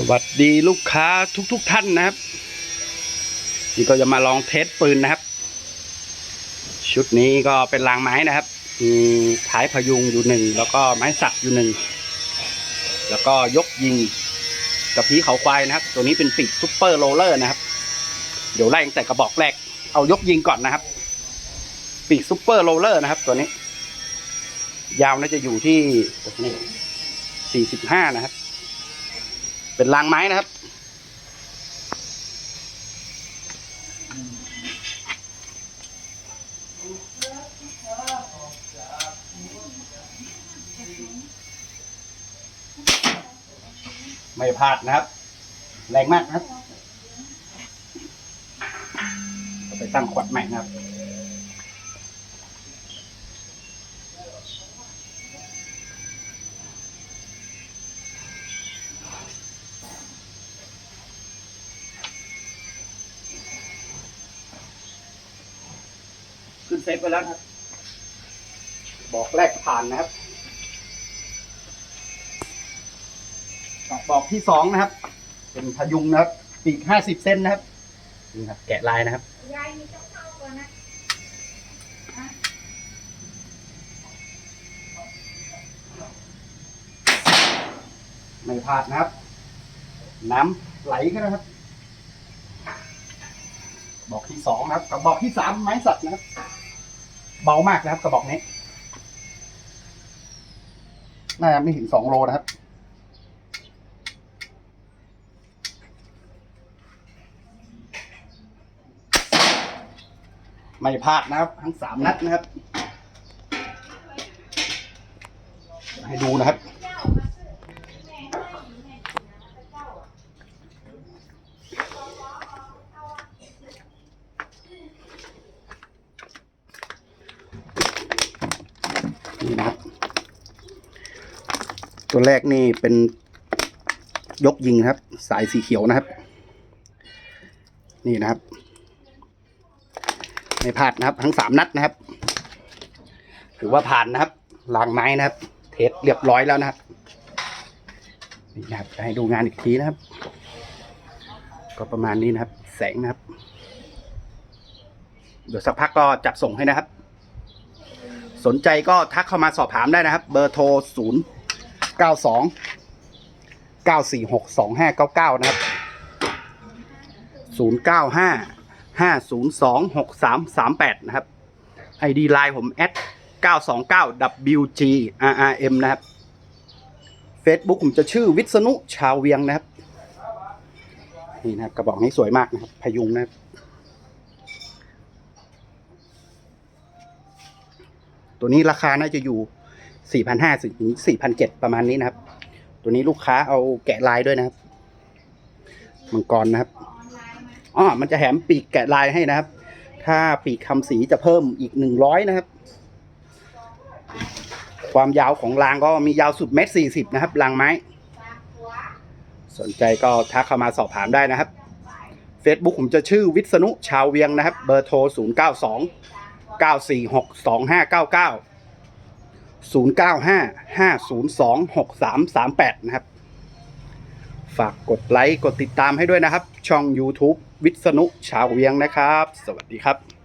สวัสดีลูกค้าทุกๆทท่านนะครับ นี่ก็จะมาลองเทสปืนนะครับ ชุดนี้ก็เป็นรางไม้นะครับมีท้ายพยุงอยู่หนึ่งแล้วก็ไม้สักอยู่หนึ่งแล้วก็ยกยิงกับพีเขาควายนะครับ ตัวนี้เป็นปีกซุปเปอร์โรลเลอร์นะครับ เดี๋ยวไล่ตั้งแต่กระบอกแรก เอายกยิงก่อนนะครับ ปีกซุปเปอร์โรลเลอร์นะครับ ตัวนี้ ยาวน่าจะอยู่ที่นี่สี่สิบห้านะครับ เป็นรางไม้นะครับ ไม่พลาดนะครับ แรงมากนะครับ ไปตั้งขวดใหม่นะครับ ขึ้นเซฟไปแล้วนะครับ บอกแรกผ่านนะครับ บอกที่สองนะครับ เป็นพยุงนะครับปีกห้าสิบเซนนะครับนี่ครับ แกะลายนะครับยายมีต้องเข้าก่อนนะไม่พลาดนะครับ น้ำไหลขึ้นนะครับ บอกที่สองนะครับกระบอกที่สามไม้สัตว์นะครับ เบามากนะครับกระบอกนี้น่าจะไม่ถึงสองโลนะครับ ไม่พลาดนะครับ ทั้งสามนัดนะครับ ให้ดูนะครับ นี่นะครับ ตัวแรกนี่เป็นยกยิงครับ สายสีเขียวนะครับ นี่นะครับ ไม่พลาดนะครับ ทั้งสามนัดนะครับ ถือว่าผ่านนะครับลางไม้นะครับ เทสเรียบร้อยแล้วนะครับนี่นะครับจะให้ดูงานอีกทีนะครับ ก็ประมาณนี้นะครับ แสงนะครับ เดี๋ยวสักพักก็จัดส่งให้นะครับ สนใจก็ทักเข้ามาสอบถามได้นะครับ เบอร์โทร 0 9 2 9 4 6 2 5 9 9 นะครับ 0 9 5 5 0 2 6 3 3 8 นะครับ ID ไลน์ผมแอด929 WGRRM นะครับ Facebook ผมจะชื่อวิษณุชาวเวียงนะครับ นี่นะครับกระบอกนี้สวยมากนะครับ พยุงนะครับ ตัวนี้ราคาน่าจะอยู่ 4,500ถึง4,700 ประมาณนี้นะครับ ตัวนี้ลูกค้าเอาแกะลายด้วยนะครับ มังกรนะครับอ๋อมันจะแถมปีกแกะลายให้นะครับ ถ้าปีกคำสีจะเพิ่มอีก 100 นะครับ ความยาวของรางก็มียาวสุดเมตรสี่สิบนะครับรางไม้ สนใจก็ทักเข้ามาสอบถามได้นะครับ Facebook ผมจะชื่อวิษณุชาวเวียงนะครับ เบอร์โทร 0 9 2 9 4 6 2 5 9 9 0 9 5 5 0 2 6 3 3 8นะครับ ฝากกดไลค์ กดติดตามให้ด้วยนะครับ ช่อง YouTube วิษณุชาวเวียงนะครับ สวัสดีครับ